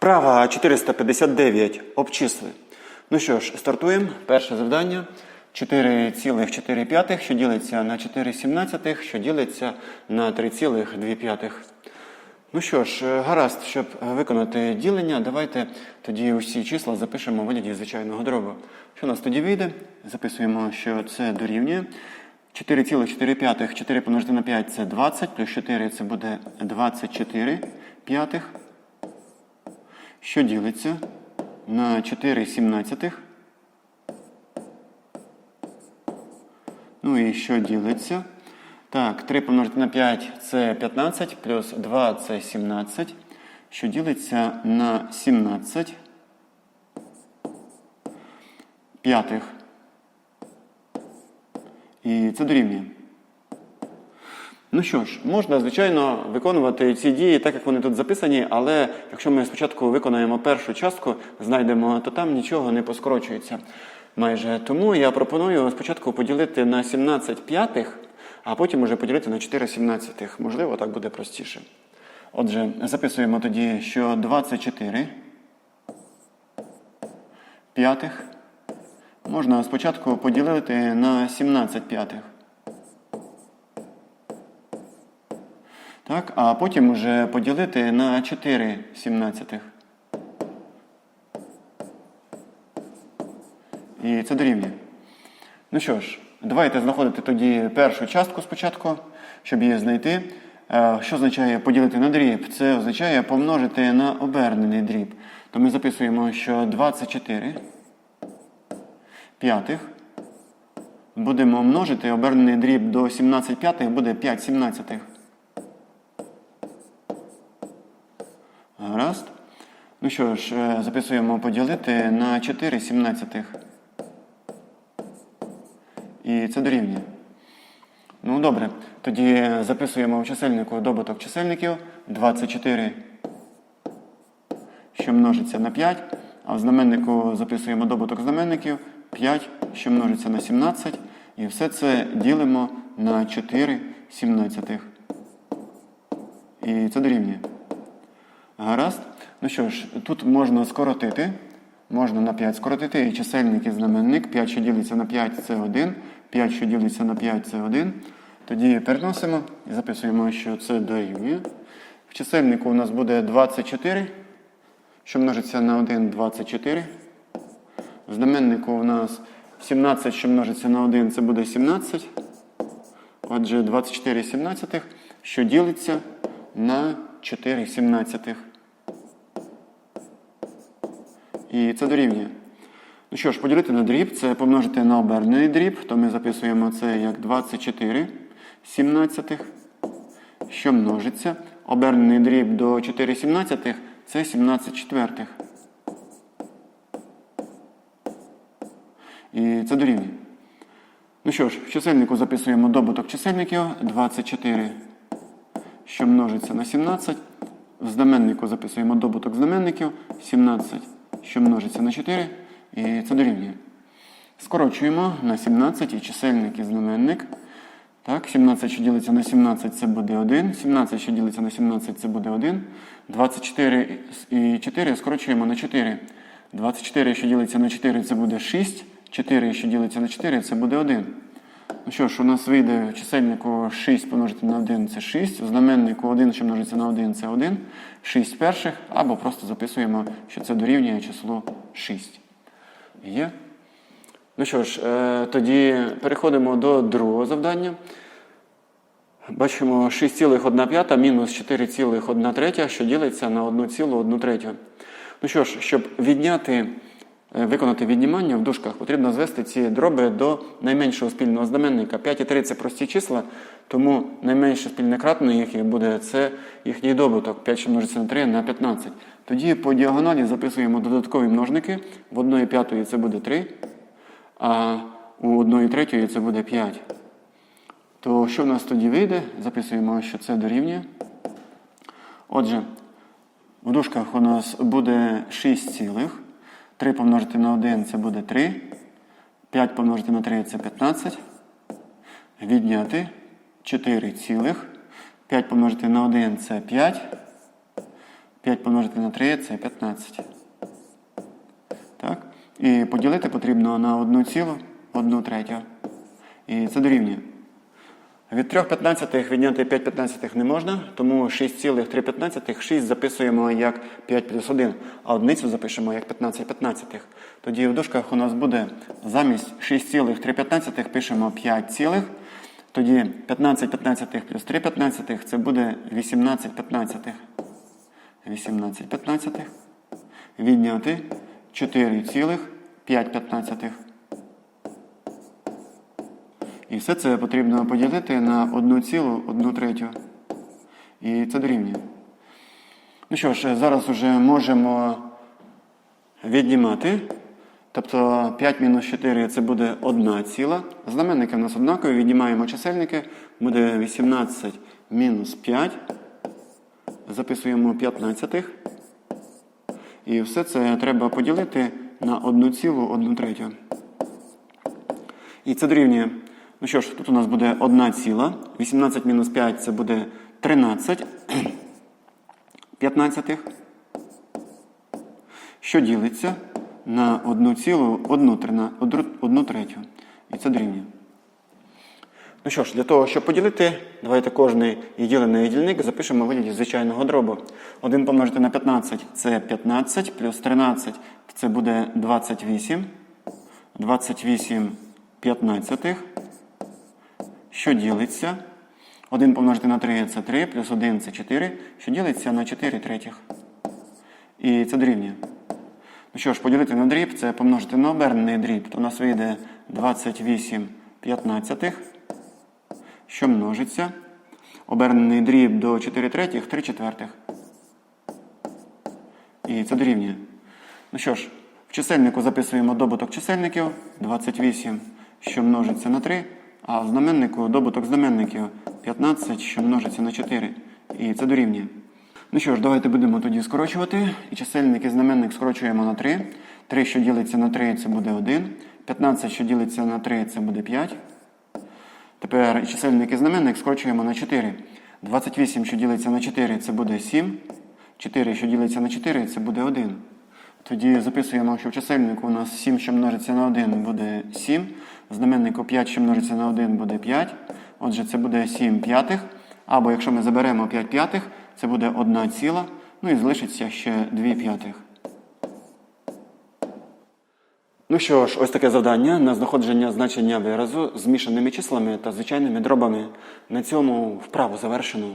Вправа 459. Обчисли. Ну що ж, стартуємо. Перше завдання. 4,4, що ділиться на 4,17, що ділиться на 3,2. Ну що ж, е, гаразд, щоб виконати ділення, давайте тоді усі числа запишемо в вигляді звичайного дробу. Що у нас тоді вийде? Записуємо, що це дорівнює. 4,4 4 помножити на 5 це 20, плюс 4 це буде 24 п'ятих що ділиться на 4 сімнадцятих. Ну і що ділиться? Так, 3 помножити на 5 це 15, плюс 2 це 17, що ділиться на 17 п'ятих. І це дорівнює. Ну що ж, можна, звичайно, виконувати ці дії так, як вони тут записані, але якщо ми спочатку виконаємо першу частку, знайдемо, то там нічого не поскорочується майже. Тому я пропоную спочатку поділити на 17 п'ятих, а потім уже поділити на 4 сімнадцятих. Можливо, так буде простіше. Отже, записуємо тоді, що 24 п'ятих можна спочатку поділити на 17 п'ятих. Так, а потім вже поділити на 4 сімнадцятих. І це дорівнює. Ну що ж, давайте знаходити тоді першу частку спочатку, щоб її знайти. Е, Що означає поділити на дріб? Це означає помножити на обернений дріб. То ми записуємо, що 24 п'ятих будемо множити обернений дріб до 17 п'ятих буде 5 сімнадцятих. Гаразд. Ну що ж, е, записуємо поділити на 4 сімнадцятих. І це дорівнює. Ну, добре. Тоді записуємо в чисельнику добуток чисельників 24, що множиться на 5. А в знаменнику записуємо добуток знаменників 5, що множиться на 17. І все це ділимо на 4 сімнадцятих. І це дорівнює. Гаразд. Ну що ж, тут можна скоротити. Можна на 5 скоротити і чисельник і знаменник. 5, що ділиться на 5, це 1. 5, що ділиться на 5, це 1. Тоді переносимо і записуємо, що це дорівнює. В чисельнику у нас буде 24, що множиться на 1 24. В знаменнику у нас 17, що множиться на 1, це буде 17. Отже, 24 сімнадцятих, що ділиться на 4 сімнадцятих. І це дорівнює. Ну що ж, поділити на дріб, це помножити на обернений дріб, то ми записуємо це як 24 сімнадцятих, що множиться. Обернений дріб до 4 сімнадцятих це 17 четвертих. І це дорівнює. Ну що ж, в чисельнику записуємо добуток чисельників 24, що множиться на 17. В знаменнику записуємо добуток знаменників 17, що множиться на 4. І це дорівнює. Скорочуємо на 17 і чисельник і знаменник. Так, 17, що ділиться на 17, це буде 1. 17, що ділиться на 17, це буде 1. 24 і 4 скорочуємо на 4. 24, що ділиться на 4, це буде 6. 4, що ділиться на 4, це буде 1. Ну що ж, у нас вийде в чисельнику 6 помножити на 1 це 6. В знаменнику 1, що множиться на 1, це 1. 6 перших. Або просто записуємо, що це дорівнює число 6. Є? Ну що ж, е, тоді переходимо до другого завдання. Бачимо 6,1 мінус 4,1 що ділиться на 1,1 третю. Ну що ж, щоб відняти, виконати віднімання в дужках, потрібно звести ці дроби до найменшого спільного знаменника. 5 і 3 це прості числа, тому найменше спільне кратне їх буде це їхній добуток. 5, що множиться на 3 на 15. Тоді по діагоналі записуємо додаткові множники. В 1 п'ятої це буде 3, а у 1 третьої це буде 5. То що в нас тоді вийде? Записуємо, що це дорівнює. Отже, в дужках у нас буде 6 цілих. 3 помножити на 1 це буде 3. 5 помножити на 3 це 15. Відняти 4 цілих. 5 помножити на 1 це 5. 5 помножити на 3 це 15. Так? І поділити потрібно на 1 цілу, 1 третю. І це дорівнює. Від 3 п'ятнадцятих відняти 5 п'ятнадцятих не можна, тому 6,3 п'ятнадцятих 6 записуємо як 5 плюс 1, а одиницю запишемо як 15 п'ятнадцятих. Тоді в дужках у нас буде замість 6,3 пишемо 5 цілих. Тоді 15 п'ятнадцятих плюс 3 п'ятнадцятих це буде 18 п'ятнадцятих. 18 п'ятнадцятих. Відняти 4,5 п'ятнадцятих. І все це потрібно поділити на 1 цілу 1 третю. І це дорівнює. Ну що ж, зараз вже можемо віднімати. Тобто 5 мінус 4 це буде 1 ціла. Знаменники в нас однакові, віднімаємо чисельники. Буде 18 мінус 5. Записуємо 15. І все це треба поділити на 1 цілу 1 третю. І це дорівнює. Ну що ж, тут у нас буде 1 ціла. 18 мінус 5 це буде 13 п'ятнадцятих. Що ділиться на 1 цілу 1, трина- одну- одну третю. І це дорівнює. Ну що ж, для того, щоб поділити, давайте кожний і ділений дільник запишемо вигляді звичайного дробу. 1 помножити на 15 це 15, плюс 13 це буде 28. 28 п'ятнадцятих. Що ділиться? 1 помножити на 3 це 3, плюс 1 це 4, що ділиться на 4 третіх. І це дорівнює. Ну що ж, поділити на дріб це помножити на обернений дріб, то у нас вийде 28 п'ятнадцятих, що множиться. Обернений дріб до 4 третіх, 3 четвертих. І це дорівнює. Ну що ж, в чисельнику записуємо добуток чисельників 28, що множиться на 3, а в знаменнику добуток знаменників 15, що множиться на 4. І це дорівнює. Ну що ж, давайте будемо тоді скорочувати. І чисельник і знаменник скорочуємо на 3. 3, що ділиться на 3, це буде 1. 15, що ділиться на 3, це буде 5. Тепер чисельник і знаменник скорочуємо на 4. 28, що ділиться на 4, це буде 7. 4, що ділиться на 4, це буде 1. Тоді записуємо, що в чисельнику у нас 7, що множиться на 1, буде 7. В знаменнику 5, що множиться на 1, буде 5. Отже, це буде 7 п'ятих. Або якщо ми заберемо 5 п'ятих, це буде 1 ціла. Ну і залишиться ще 2 п'ятих. Ну що ж, ось таке завдання на знаходження значення виразу з змішаними числами та звичайними дробами. На цьому вправу завершено.